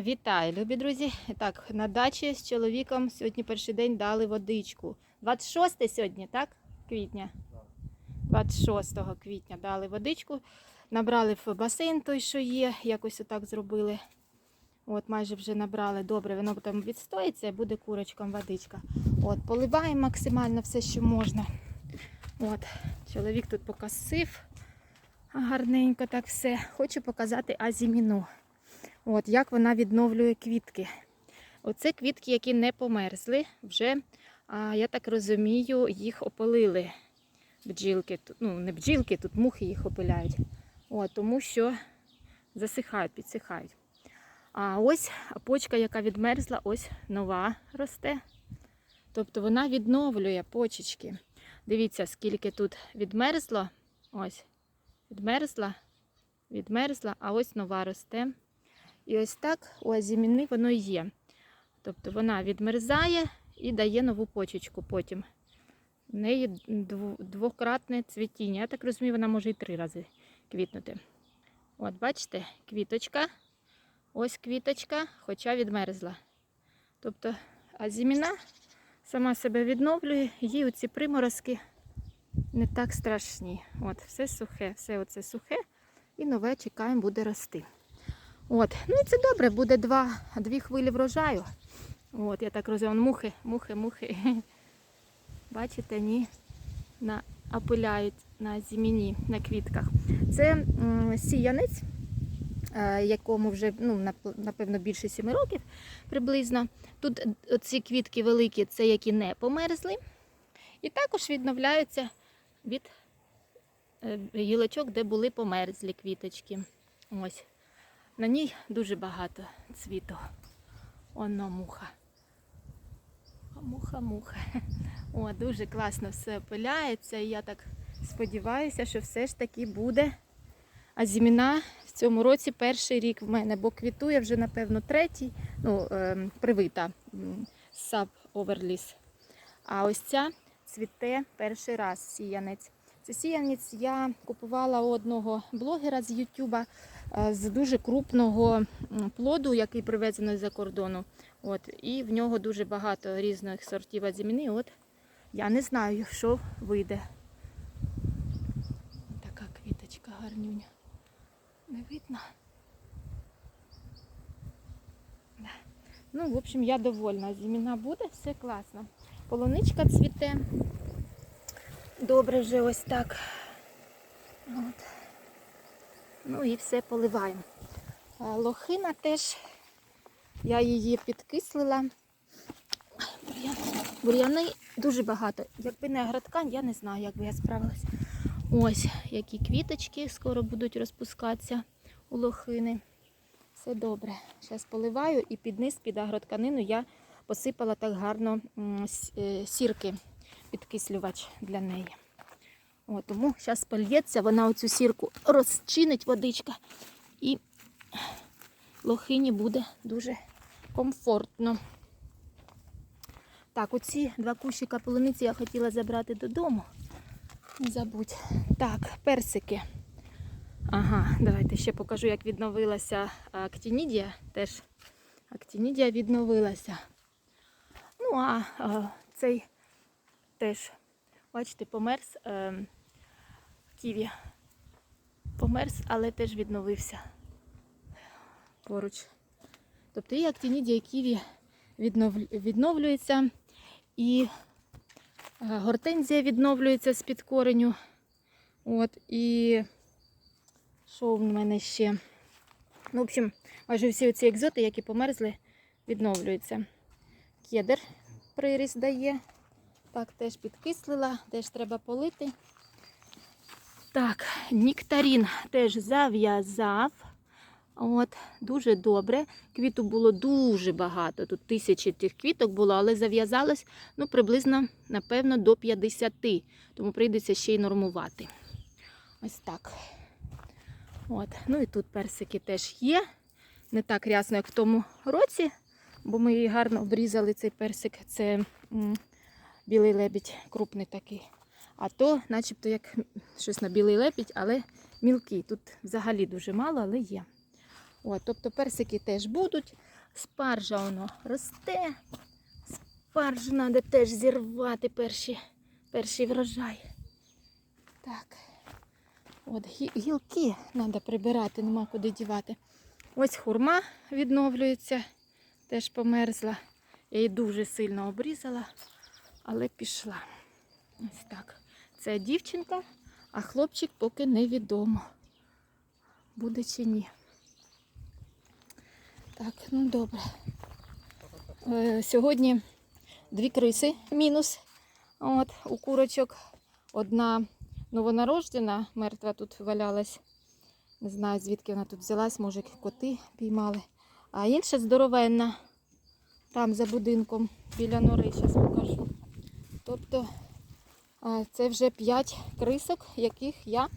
Вітаю, любі друзі. Так, на дачі з чоловіком сьогодні перший день дали водичку. 26 сьогодні, так? Квітня. 26 квітня дали водичку. Набрали в басейн той, що є, якось отак зробили. От, майже вже набрали добре, воно там відстоїться буде курочкам водичка. От, поливаємо максимально все, що можна. От, чоловік тут покосив гарненько так все. Хочу показати азіміну. От, як вона відновлює квітки. Оце квітки, які не померзли, вже, а, я так розумію, їх опалили бджілки. Ну, не бджілки, тут мухи їх опиляють. От, тому що засихають, підсихають. А ось почка, яка відмерзла, ось нова росте. Тобто вона відновлює почечки. Дивіться, скільки тут відмерзло. Ось, відмерзла, відмерзла, а ось нова росте. І ось так у азіміни воно є. Тобто вона відмерзає і дає нову почечку потім. В неї двократне цвітіння. Я так розумію, вона може і три рази квітнути. От, бачите, квіточка. Ось квіточка, хоча відмерзла. Тобто азіміна сама себе відновлює, їй оці приморозки не так страшні. От, все сухе, все оце сухе, і нове чекаємо, буде рости. От, ну і це добре, буде два, дві хвилі врожаю. От, я так розумію, мухи, мухи, мухи. Бачите, ні, на, опиляють на зіміні, на квітках. Це м, сіянець, е, якому вже ну, напевно більше 7 років приблизно. Тут ці квітки великі, це які не померзли. І також відновляються від е, гілочок, де були померзлі квіточки. Ось. На ній дуже багато цвіту. Оно муха. Муха, муха. О, дуже класно все опиляється. І я так сподіваюся, що все ж таки буде. А зіміна в цьому році перший рік в мене, бо квітує вже, напевно, третій, ну, ем, привита саб оверліс. А ось ця цвіте перший раз сіянець. Це сіянець я купувала у одного блогера з Ютуба е, з дуже крупного плоду, який привезений за кордону. От, і в нього дуже багато різних сортів азіміни. От я не знаю, що вийде. Така квіточка гарнюня. Не видно. Ну, в общем, я довольна. Зіміна буде, все класно. Полуничка цвіте. Добре вже ось так. От. Ну і все поливаємо. Лохина теж, я її підкислила. Бур'ян- Бур'яни дуже багато. Якби не агроткань, я не знаю, як би я справилась. Ось які квіточки скоро будуть розпускатися у лохини. Все добре. Зараз поливаю і під низ, під агротканину я посипала так гарно е, сірки, підкислювач для неї. О, тому зараз польється, вона оцю сірку розчинить водичка і лохині буде дуже комфортно. Так, оці два кущика полуниці я хотіла забрати додому. Не забудь. Так, персики. Ага, давайте ще покажу, як відновилася актінідія. Теж актінідія відновилася. Ну, а, а цей теж, бачите, померз е, ківі. Померз, але теж відновився поруч. Тобто і актінідія, і ківі віднов- відновлюється, і е, гортензія відновлюється з-під кореню. От, і що в мене ще? Ну, в общем, майже всі ці екзоти, які померзли, відновлюються. Кедр приріст дає. Так, теж підкислила, теж треба полити. Так, нектарін теж зав'язав. От, дуже добре. Квіту було дуже багато. Тут тисячі тих квіток було, але зав'язалось ну, приблизно, напевно, до 50. Тому прийдеться ще й нормувати. Ось так. От. Ну і тут персики теж є. Не так рясно, як в тому році, бо ми її гарно обрізали цей персик. Це м, білий лебідь, крупний такий. А то, начебто, як щось на білий лебідь, але мілкий. Тут взагалі дуже мало, але є. От, тобто персики теж будуть. Спаржа воно росте. Спаржу треба теж зірвати перші, перший врожай. Так. От гілки треба прибирати, нема куди дівати. Ось хурма відновлюється, теж померзла. Я її дуже сильно обрізала, але пішла. Ось так. Це дівчинка, а хлопчик поки невідомо. Буде чи ні. Так, ну добре. Е, сьогодні дві криси мінус. От, у курочок. Одна новонароджена, мертва тут валялась. Не знаю, звідки вона тут взялась, може коти піймали. А інша здоровенна, там за будинком, біля нори, зараз покажу. Тобто це вже 5 крисок, яких я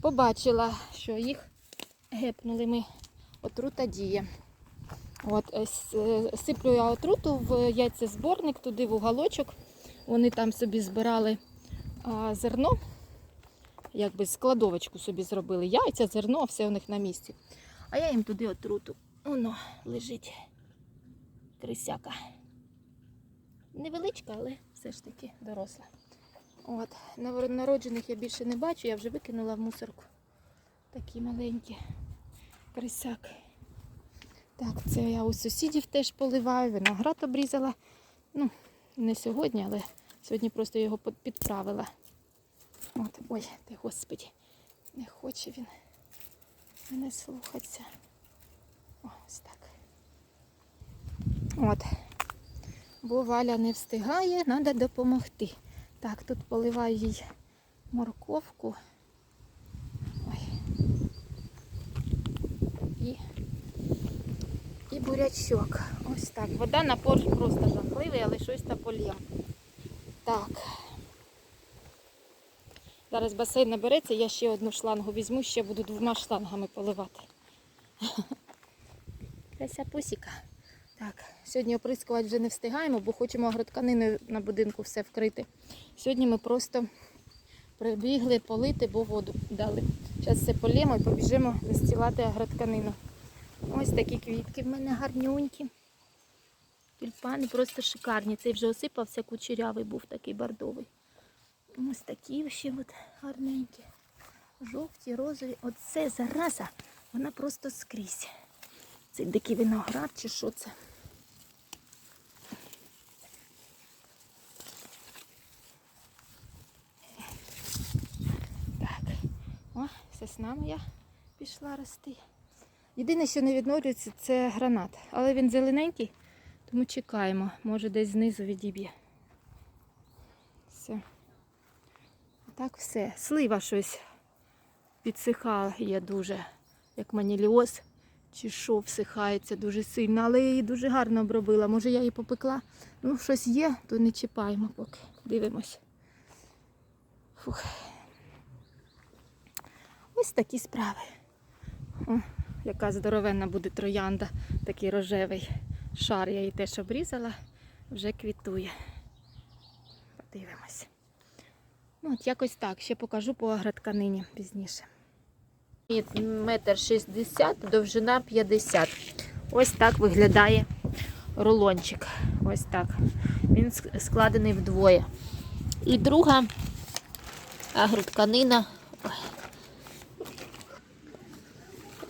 побачила, що їх гепнули ми. Отрута діє. От, е, е, сиплю я отруту в яйцезборник, туди в уголочок. Вони там собі збирали зерно, якби складовочку собі зробили. Яйця, зерно, все у них на місці. А я їм туди отруту. Воно лежить крисяка. Невеличка, але все ж таки доросла. От, новонароджених я більше не бачу, я вже викинула в мусорку. Такі маленькі крисяки. Так, це я у сусідів теж поливаю, виноград обрізала. Ну, не сьогодні, але сьогодні просто його підправила. От, ой, ти господі, не хоче він мене слухатися. Ось так. От. Бо Валя не встигає, треба допомогти. Так, тут поливаю їй морковку. Ой. І і бурячок. Ось так. Вода напор просто жахливий, але щось та полєм. Так. Зараз басейн набереться, я ще одну шлангу візьму, ще буду двома шлангами поливати. Крася пусіка. Так, сьогодні оприскувати вже не встигаємо, бо хочемо агротканиною на будинку все вкрити. Сьогодні ми просто прибігли полити, бо воду дали. Зараз все полємо і побіжимо застілати агротканину. Ось такі квітки в мене гарнюнькі. Тюльпани просто шикарні. Цей вже осипався, кучерявий був такий бордовий. Ось такі ще от гарненькі. Жовті, розові. Оце зараза, вона просто скрізь. Це дикий виноград чи що це? Так. О, сосна моя пішла рости. Єдине, що не відновлюється, це гранат. Але він зелененький, тому чекаємо. Може десь знизу відіб'є. Все. Так все. Слива щось підсихає дуже, як маніліоз. Чи що всихається дуже сильно, але я її дуже гарно обробила. Може я її попекла. Ну, щось є, то не чіпаємо поки. Дивимось. Фух. Ось такі справи. О, яка здоровенна буде троянда, такий рожевий шар. Я її теж обрізала, вже квітує. Подивимось. Ну, от якось так. Ще покажу по агротканині пізніше. Метр шістдесят, довжина 50. Ось так виглядає рулончик. Ось так. Він складений вдвоє. І друга агротканина.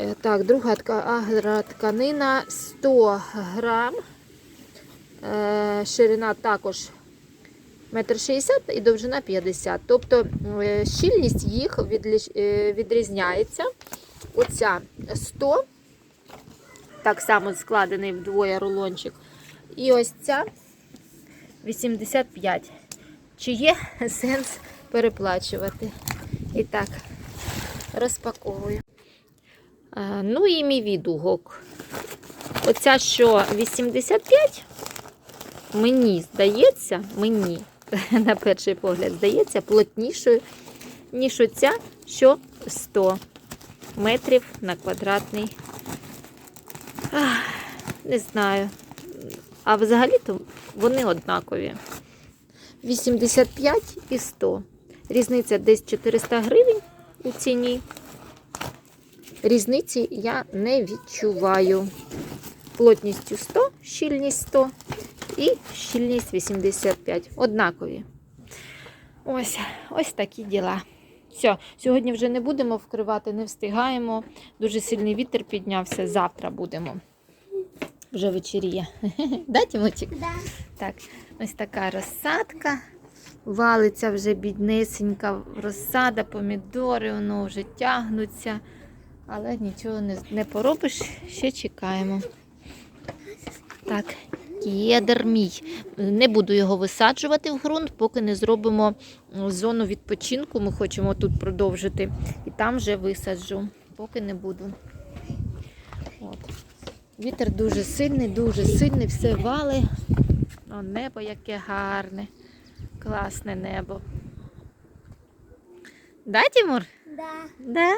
Е, Так, друга тка- агротканина 100 грам. Е, Ширина також метр шістдесят і довжина 50. Тобто е, щільність їх е, відрізняється. Оця 100, так само складений вдвоє рулончик. І ось ця 85. Чи є сенс переплачувати? І так, розпаковую. Е, Ну і мій відгук. Оця, що 85, мені здається, мені на перший погляд здається плотнішою, ніж оця, що 100 метрів на квадратний. Ах, не знаю. А взагалі-то вони однакові. 85 і 100. Різниця десь 400 гривень у ціні. різниці я не відчуваю. Плотністю 100, щільність 100 і щільність 85. Однакові. Ось, ось такі діла. Все, сьогодні вже не будемо вкривати, не встигаємо. Дуже сильний вітер піднявся. Завтра будемо. Вже вечеріє. Да, Тімочик? Да. Так, ось така розсадка. Валиться вже біднесенька розсада, помідори, воно вже тягнуться. Але нічого не, не поробиш, ще чекаємо. Так, кедр мій. Не буду його висаджувати в ґрунт, поки не зробимо зону відпочинку. Ми хочемо тут продовжити. І там вже висаджу, поки не буду. От. Вітер дуже сильний, дуже сильний, все вали. О, небо яке гарне. Класне небо. Да, Тимур? Да. Да.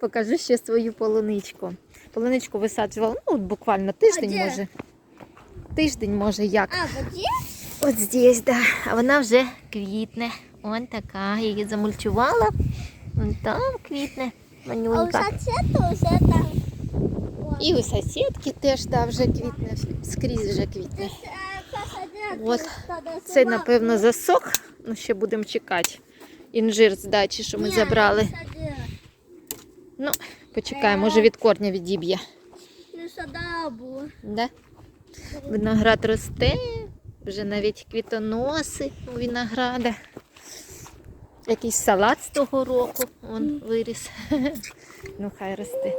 Покажи ще свою полуничку. Полуничку висаджувала ну, буквально тиждень, де? може. Тиждень, може, як. А, вот здесь? От здесь, да. А вона вже квітне. Ось така. Я її замульчувала. Вон там квітне. А у Манюнька. соседа уже там. І у сусідки теж да, вже квітне. Скрізь вже квітне. Тут тогда Це, напевно, засох. Ну, ще будемо чекати. Інжир з дачі, що ми забрали. Ну, почекаємо, може від корня відіб'є. Не садила було. Да? Виноград росте, вже навіть квітоноси у винограда. Якийсь салат з того року он виріс. Ну, хай росте.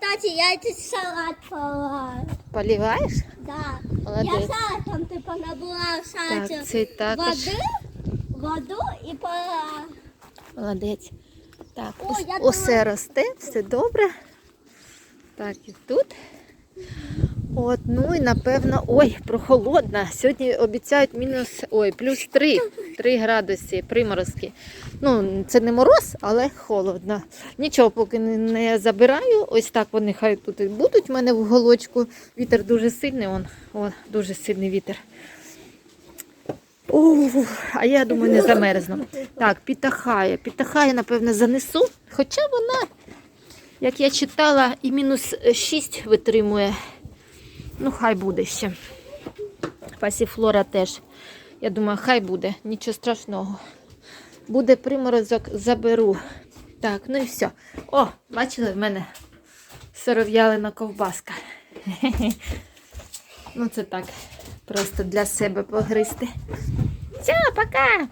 Кстати, я этот салат полаю. Поліваєш? Да. Я салатом типа набрала в Так, це також води, воду і полила. молодець. Так, О, ус- я усе росте, все добре. Так, і тут. От, ну і напевно, ой, прохолодно. Сьогодні обіцяють мінус, ой, плюс 3, 3 градуси приморозки. Ну, це не мороз, але холодно. Нічого поки не, забираю. Ось так вони хай тут і будуть в мене в голочку. Вітер дуже сильний, он, о, дуже сильний вітер. Ух, а я думаю, не замерзну. Так, підтахає. Підтахає, напевно, занесу. Хоча вона, як я читала, і мінус 6 витримує. Ну, хай буде ще. Пасіфлора теж. Я думаю, хай буде, нічого страшного. Буде приморозок, заберу. Так, ну і все. О, бачили в мене сиров'ялина ковбаска. Ну, це так, просто для себе погризти. Все, пока!